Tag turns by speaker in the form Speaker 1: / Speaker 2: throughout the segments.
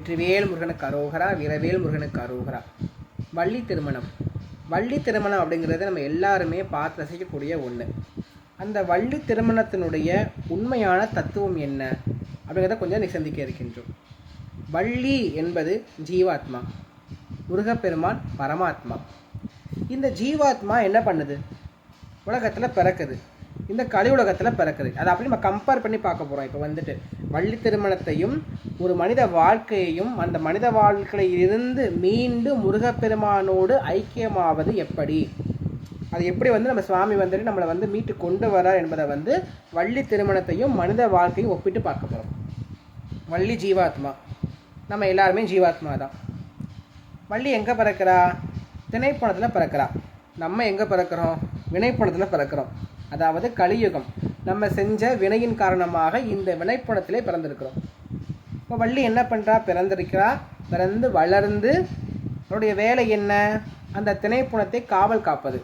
Speaker 1: வெற்றிவேல் முருகனுக்கு அரோகரா வீரவேல் முருகனுக்கு அரோகரா. வள்ளி திருமணம். வள்ளி திருமணம் அப்படிங்கிறது நம்ம எல்லாருமே பார்த்து ரசிக்கக்கூடிய ஒன்று அந்த வள்ளி திருமணத்தினுடைய உண்மையான தத்துவம் என்ன அப்படிங்கிறத கொஞ்சம் நிசந்திக்க இருக்கின்றோம். வள்ளி என்பது ஜீவாத்மா முருகப்பெருமான் பரமாத்மா. இந்த ஜீவாத்மா என்ன பண்ணுது? உலகத்தில் பிறக்குது. இந்த கலி உலகத்தில் பிறக்குது. அதை அப்படி நம்ம கம்பேர் பண்ணி பார்க்க போகிறோம் இப்போ வந்துட்டு வள்ளி திருமணத்தையும் ஒரு மனித வாழ்க்கையையும் அந்த மனித வாழ்க்கையிலிருந்து மீண்டும் முருகப்பெருமானோடு ஐக்கியமாவது எப்படி? அது எப்படி வந்து நம்ம சுவாமி வந்துட்டு நம்மளை வந்து மீட்டு கொண்டு வரார் என்பதை வந்து வள்ளி திருமணத்தையும் மனித வாழ்க்கையும் ஒப்பிட்டு பார்க்க போகிறோம் வள்ளி ஜீவாத்மா. நம்ம எல்லாருமே ஜீவாத்மா தான். வள்ளி எங்கே பிறக்கிறா? திணைப்பணத்தில் பிறக்கிறா. நம்ம எங்கே பிறக்கிறோம்? வினைப்பணத்தில் பிறக்கிறோம். அதாவது கலியுகம். நம்ம செஞ்ச வினையின் காரணமாக இந்த வினைப்பணத்திலே பிறந்திருக்கிறோம். இப்போ வள்ளி என்ன பண்ணுறா பிறந்திருக்கிறா. பிறந்து வளர்ந்து அவருடைய வேலை என்ன? அந்த திணைப்புணத்தை காவல் காப்பது.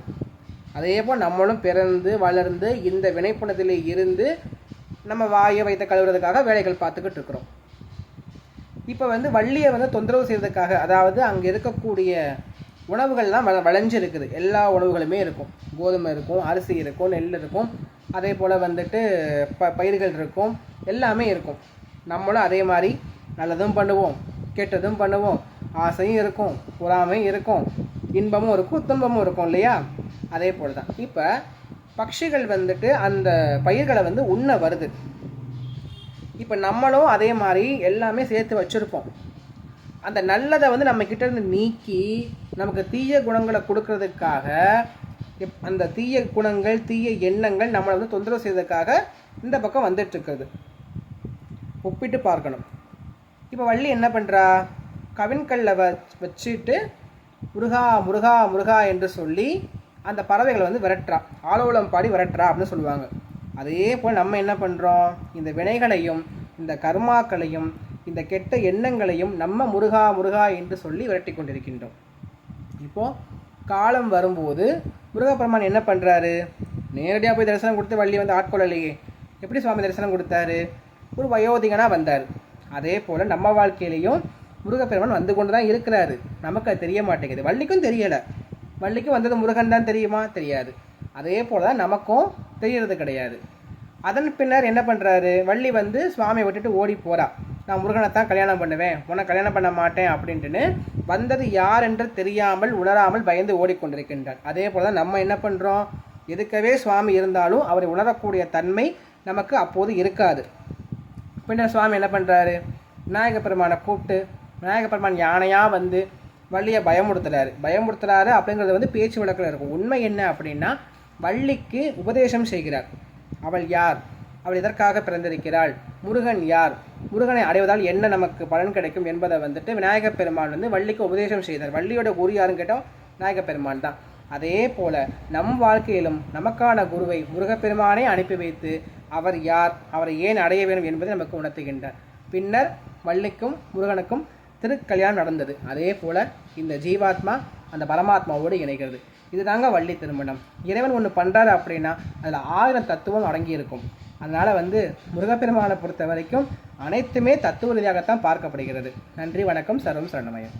Speaker 1: அதே போல் நம்மளும் பிறந்து வளர்ந்து இந்த வினைப்புணத்தில் இருந்து நம்ம வாயை வைத்த கழுவுறதுக்காக வேலைகள் பார்த்துக்கிட்டு இருக்கிறோம். இப்போ வந்து வள்ளியை வந்து தொந்தரவு செய்வதற்காக அதாவது அங்கே இருக்கக்கூடிய உணவுகள்லாம் வள வளைஞ்சிருக்குது. எல்லா உணவுகளுமே இருக்கும். கோதுமை இருக்கும் அரிசி இருக்கும் நெல் இருக்கும். அதே போல் வந்துட்டு ப பயிர்கள் இருக்கும். எல்லாமே இருக்கும். நம்மளும் அதே மாதிரி நல்லதும் பண்ணுவோம் கெட்டதும் பண்ணுவோம். ஆசையும் இருக்கும் பொறாமையும் இருக்கும். இன்பமும் இருக்கும் துன்பமும் இருக்கும் இல்லையா? அதே போல் தான். இப்போ பட்சிகள் வந்துட்டு அந்த பயிர்களை வந்து உண்ண வருது. இப்போ நம்மளும் அதே மாதிரி எல்லாமே சேர்த்து வச்சுருப்போம். அந்த நல்லதை வந்து நம்ம கிட்டேருந்து நீக்கி நமக்கு தீய குணங்களை கொடுக்கறதுக்காக எப்- அந்த தீய குணங்கள் தீய எண்ணங்கள் நம்மளை வந்து தொந்தரவு செய்வதற்காக இந்த பக்கம் வந்துட்டுருக்குது. ஒப்பிட்டு பார்க்கணும். இப்போ வள்ளி என்ன பண்ணுறா கவின்கல்ல வ வச்சுட்டு முருகா முருகா முருகா என்று சொல்லி அந்த பறவைகளை வந்து விரட்டுறா. ஆலோலம் பாடி விரட்டுறா அப்படின்னு சொல்லுவாங்க. அதே போல் நம்ம என்ன பண்ணுறோம் இந்த வினைகளையும் இந்த கர்மாக்களையும் இந்த கெட்ட எண்ணங்களையும் நம்ம முருகா முருகா என்று சொல்லி விரட்டி கொண்டிருக்கின்றோம். இப்போது காலம் வரும்போது முருகப்பெருமான் என்ன பண்ணுறாரு நேரடியாக போய் தரிசனம் கொடுத்து வள்ளி வந்து ஆட்கொள்ளலையே. எப்படி சுவாமி தரிசனம் கொடுத்தாரு? ஒரு வயோதிகனாக வந்தார். அதே போல் நம்ம வாழ்க்கையிலையும் முருகப்பெருமான் வந்து கொண்டு தான் இருக்கிறாரு. நமக்கு அது தெரிய மாட்டேங்குது. வள்ளிக்கும் தெரியலை. வள்ளிக்கும் வந்தது முருகன் தான் தெரியுமா? தெரியாது. அதே போல் தான் நமக்கும் தெரியறது கிடையாது. அதன் பின்னர் என்ன பண்ணுறாரு வள்ளி வந்து சுவாமியை விட்டுட்டு ஓடி போறா. நான் முருகனை தான் கல்யாணம் பண்ணுவேன் உன்னை கல்யாணம் பண்ண மாட்டேன் அப்படின்ட்டுன்னு வந்தது யார் என்று தெரியாமல் உணராமல் பயந்து ஓடிக்கொண்டிருக்கின்றார். அதே போல் தான் நம்ம என்ன பண்ணுறோம் எதுக்கவே சுவாமி இருந்தாலும் அவரை உணரக்கூடிய தன்மை நமக்கு அப்போது இருக்காது. பின்னர் சுவாமி என்ன பண்ணுறாரு விநாயகப் பெருமானை கூப்பிட்டு விநாயகப் பெருமான் யானையாக வந்து வள்ளியை பயமுறுத்துறாரு. பயமுறுத்துறாரு அப்படிங்கிறது வந்து பேச்சு வழக்கில் இருக்கும். உண்மை என்ன அப்படின்னா வள்ளிக்கு உபதேசம் செய்கிறார். அவள் யார்? அவள் எதற்காக பிறந்திருக்கிறாள்? முருகன் யார்? முருகனை அடைவதால் என்ன நமக்கு பலன் கிடைக்கும் என்பதை வந்துட்டு விநாயகப் பெருமான் வந்து வள்ளிக்கு உபதேசம் செய்தார். வள்ளியோட குரு யாருன்னு கேட்டால் விநாயகப் பெருமான் தான். அதே போல நம் வாழ்க்கையிலும் நமக்கான குருவை முருகப்பெருமானை அனுப்பி வைத்து அவர் யார்? அவரை ஏன் அடைய வேண்டும் என்பதை நமக்கு உணர்த்துகின்றார். பின்னர் வள்ளிக்கும் முருகனுக்கும் திருக்கல்யாணம் நடந்தது. அதே போல இந்த ஜீவாத்மா அந்த பரமாத்மாவோடு இணைகிறது. இதுதாங்க வள்ளி திருமணம். இறைவன் ஒன்று பண்ணுறாரு அப்படின்னா அதில் ஆயிரம் தத்துவம் அடங்கியிருக்கும். அதனால் வந்து முருகப்பெருமானை பொறுத்த வரைக்கும் அனைத்துமே தத்துவ ரீதியாகத்தான் பார்க்கப்படுகிறது. நன்றி வணக்கம் சர்வம் சரணமயம்.